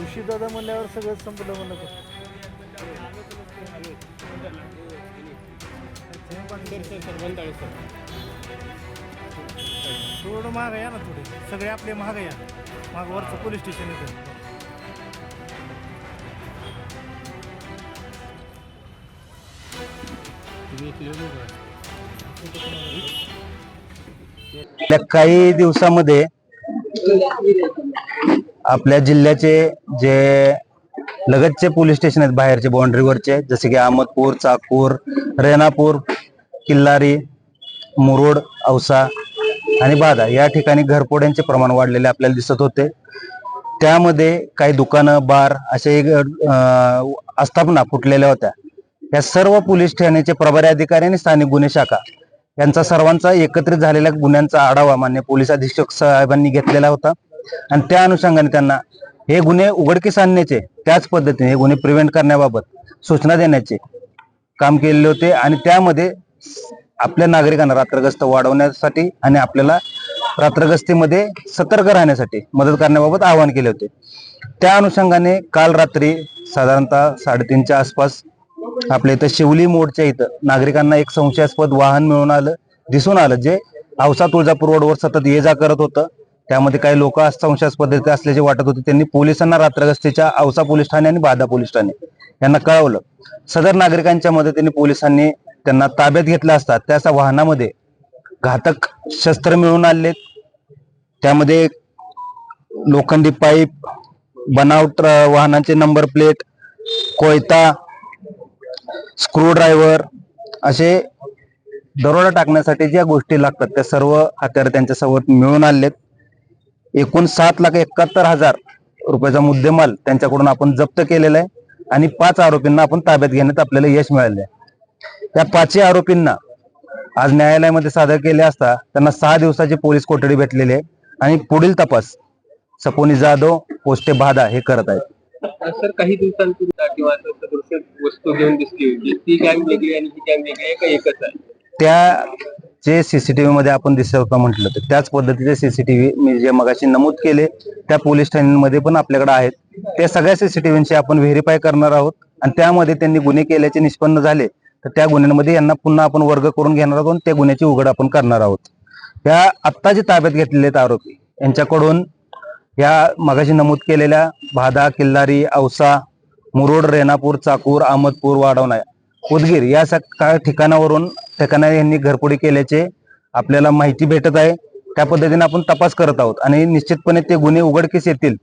ऋषी दादा म्हणल्यावर सगळं संपलं म्हणलं थोडं महाग या ना थोडे. सगळे आपले महाग या. माग वरचं पोलीस स्टेशन येतं काही दिवसामध्ये आपल्या जिल्ह्याचे जे लगतचे पोलीस स्टेशन आहेत बाहेरचे बाउंड्रीवरचे जसे की अहमदपूर चाकूर रेणापूर किल्लारी मुरुड औसा आणि बाधा या ठिकाणी घरपोड्यांचे प्रमाण वाढलेले आपल्याला दिसत होते. त्यामध्ये काही दुकानं बार असे आस्थापना फुटलेल्या होत्या. या सर्व पोलीस ठाण्याचे प्रभारी अधिकारी आणि स्थानिक गुन्हे शाखा यांचा सर्वांचा एकत्रित झालेल्या गुन्ह्यांचा आढावा मान्य पोलीस अधीक्षक साहेबांनी घेतलेला होता. आणि त्या अनुषंगाने त्यांना हे गुन्हे उघडकीस आणण्याचे त्याच पद्धतीने हे गुन्हे प्रिव्हेंट करण्याबाबत सूचना देण्याचे काम केलेले होते. आणि त्यामध्ये आपल्या नागरिकांना रात्रग्रस्त वाढवण्यासाठी आणि आपल्याला रात्रगस्तीमध्ये सतर्क राहण्यासाठी मदत करण्याबाबत आवाहन केले होते. त्या अनुषंगाने काल रात्री साधारणतः साडेतीनच्या आसपास आपल्या इथं शिवली मोडच्या इथं नागरिकांना एक संशयास्पद वाहन मिळून आलं दिसून आलं जे औसा तुळजापूर रोडवर सतत ये जा करत होतं. त्यामध्ये काही लोक संशयास्पद असल्याचे वाटत होते. त्यांनी पोलिसांना रात्रगस्तीच्या औसा पोलीस ठाणे आणि बाधा पोलीस ठाणे यांना कळवलं. सदर नागरिकांच्या मदतीने पोलिसांनी त्यांना ताब्यात घेतला असता त्या वाहनामध्ये घातक शस्त्र मिळून आले त्यामध्ये लोखंडी पाईप बनावट वाहनांचे नंबर प्लेट कोयता स्क्रूड्रायव्हर असे दरोडा टाकण्यासाठी ज्या गोष्टी लागतात त्या सर्व हत्यार त्यांच्यासोबत मिळून आलेत एकूण सात लाख एकाहत्तर हजार रुपयाचा मुद्देमाल त्यांच्याकडून आपण जप्त केलेला आहे. आणि पाच आरोपींना आपण ताब्यात घेण्यात आपल्याला यश मिळाले त्या पाचही आरोपींना आज न्यायालयामध्ये सादर केले असता त्यांना सहा दिवसाची पोलीस कोठडी भेटलेली आहे. आणि पुढील तपास सपोनी जाधव पोस्टे बाधा हे करत आहेत. सर काही दिवसांपूर्वी वस्तू घेऊन दिसली होती. ती गँग वेगळी आणि ही गँग वेगळी का एकच आहे? त्या जे सीसीटीव्ही मध्ये आपण दिसत होता म्हटलं तर त्याच पद्धतीचे सीसीटीव्ही मी जे मगाशी नमूद केले त्या पोलीस ठाण्यांमध्ये पण आपल्याकडे आहेत. त्या सगळ्या सीसीटीव्हीची आपण व्हेरीफाय करणार आहोत आणि त्यामध्ये त्यांनी गुन्हे केल्याचे निष्पन्न झाले तर त्या गुन्ह्यांमध्ये यांना पुन्हा आपण वर्ग करून घेणार आहोत त्या गुन्ह्याची उघड आपण करणार आहोत. या आत्ता जे ताब्यात घेतलेले आहेत आरोपी यांच्याकडून या मगाशी नमूद केलेल्या भादा किल्लारी औसा मुरुड रेणापूर चाकूर अहमदपूर वाढवणा उदगीर या सगळ्या ठिकाणावरून ठिकाणा यांनी घरपोडी केल्याचे आपल्याला माहिती भेटत आहे. त्या पद्धतीने आपण तपास करत आहोत आणि निश्चितपणे ते गुन्हे उघडकीस येतील.